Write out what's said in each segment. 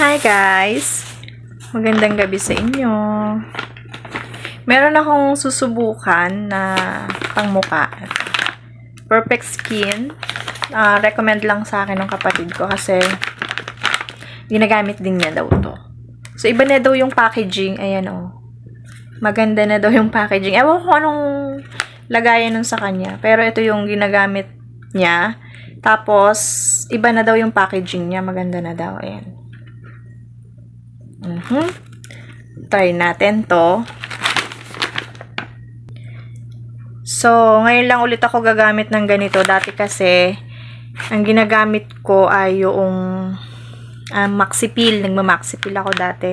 Hi guys! Magandang gabi sa inyo. Meron akong susubukan na pangmuka. Perfect Skin. Ah, recommend lang sa akin ng kapatid ko kasi ginagamit din niya daw to. So, iba na daw yung packaging. Ayan oh. Maganda na daw yung packaging. Ewan ko anong lagayan nun sa kanya. Pero ito yung ginagamit niya. Tapos, iba na daw yung packaging niya. Maganda na daw. Ayan. Mhm. Try natin to. So, ngayon lang ulit ako gagamit ng ganito. Dati kasi, ang ginagamit ko ay yung uh, maxi peel. Nagma-maxi peel ako dati.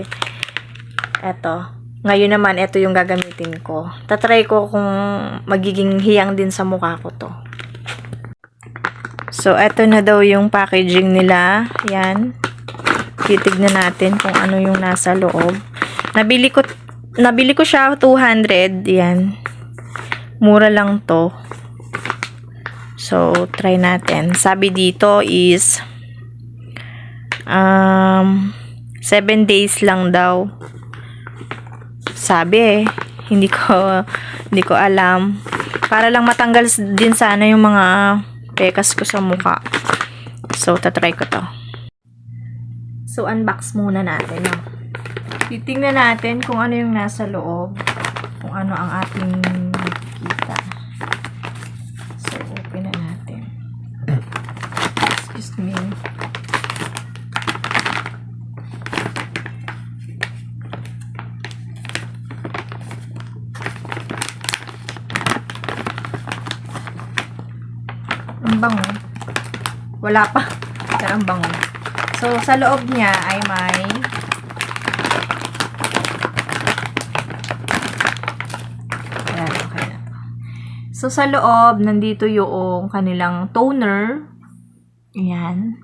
Eto. Ngayon naman, ito yung gagamitin ko. Tatry ko kung magiging hiyang din sa mukha ko to. So, eto na daw yung packaging nila. Yan. Titignan natin kung ano yung nasa loob. Nabili ko, nabili ko siya 200. Yan. Mura lang to. So, try natin. Sabi dito is um 7 days lang daw. Sabi eh. Hindi ko hindi ko alam. Para lang matanggal din sana yung mga pekas ko sa mukha. So, tatry ko to. So, unbox muna natin. No? Titingnan natin kung ano yung nasa loob. Kung ano ang ating makikita. So, open na natin. Excuse me. Ang bango. Wala pa. Ang bango. So, sa loob niya ay may Ayan. So, sa loob, nandito yung kanilang toner. Ayan.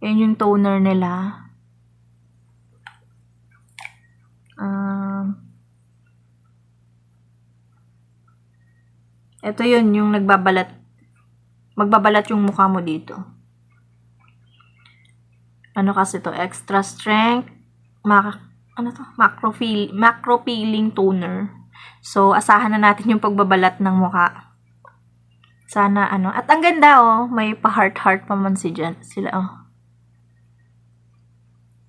Yan yung toner nila. Um, ito yun, yung nagbabalat. Magbabalat yung mukha mo dito ano kasi to? Extra strength. Mac ano to? Macro feel macro peeling toner. So asahan na natin yung pagbabalat ng mukha. Sana ano? At ang ganda oh. May pa heart heart pa man si dyan, sila oh.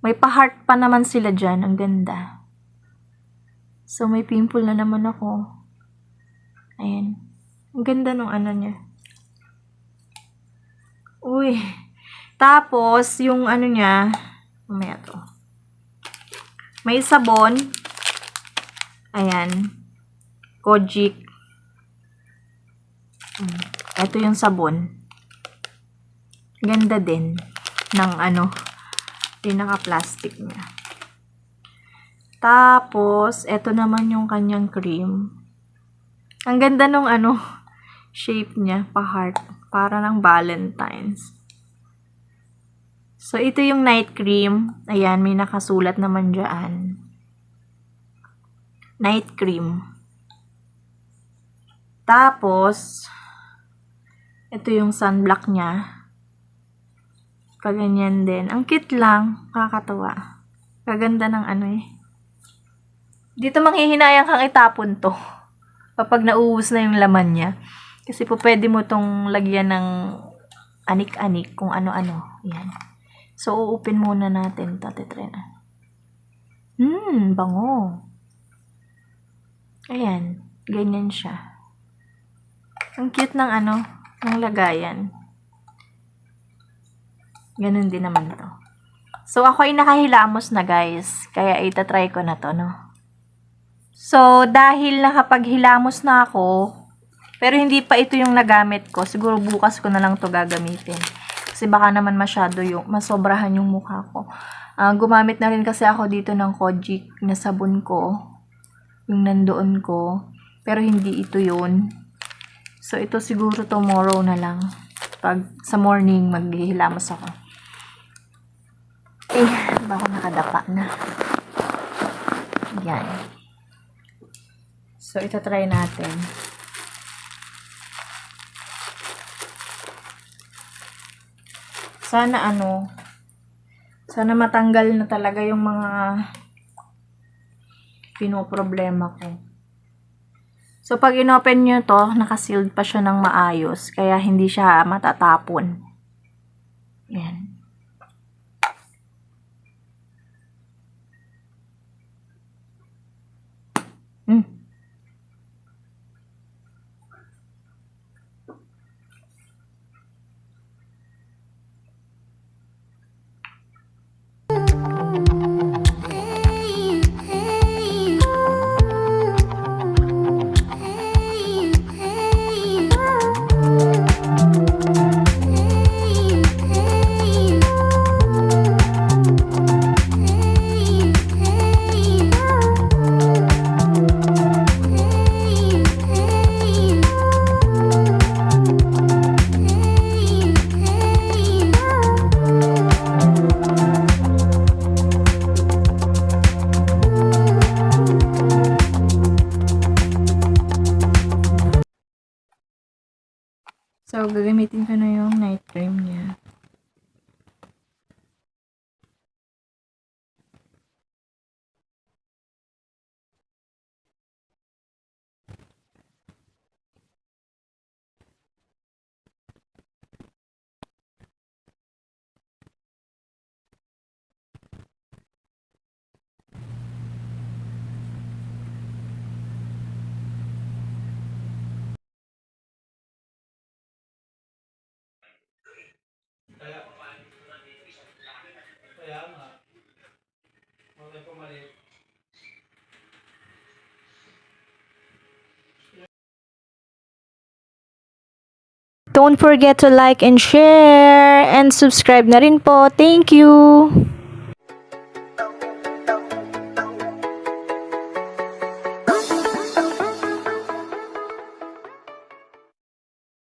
May pa heart pa naman sila dyan. Ang ganda. So may pimple na naman ako. Ayan. Ang ganda nung ano niya. Uy tapos, yung ano niya, mamaya to. May sabon. Ayan. Kojic. Hmm. Ito yung sabon. Ganda din ng ano, pinaka-plastic niya. Tapos, ito naman yung kanyang cream. Ang ganda nung ano, shape niya, pa-heart. Para ng Valentine's. So, ito yung night cream. Ayan, may nakasulat naman dyan. Night cream. Tapos, ito yung sunblock niya. Kaganyan din. Ang cute lang. Kakatawa. Kaganda ng ano eh. Dito manghihinayang kang itapon to. Kapag nauubos na yung laman niya. Kasi po pwede mo tong lagyan ng anik-anik kung ano-ano. Yan. So, open muna natin ito. Titry na. Hmm, bango. Ayan. Ganyan siya. Ang cute ng ano, ng lagayan. Ganun din naman to. So, ako ay nakahilamos na guys. Kaya itatry ko na to, no? So, dahil nakapaghilamos na ako, pero hindi pa ito yung nagamit ko, siguro bukas ko na lang to gagamitin. Kasi baka naman masyado yung, masobrahan yung mukha ko. Uh, gumamit na rin kasi ako dito ng Kojic na sabon ko. Yung nandoon ko. Pero hindi ito yun. So, ito siguro tomorrow na lang. Pag sa morning, maghihilamos ako. Eh, baka nakadapa na. Yan. So, ito try natin. Sana ano, Sana matanggal na talaga yung mga pinoproblema ko. So, pag inopen nyo to, nakasealed pa siya ng maayos. Kaya hindi siya matatapon. Yan. So, gagamitin ko na yung night cream niya. Kaya nga. Huwag na pumalit. Don't forget to like and share and subscribe na rin po. Thank you!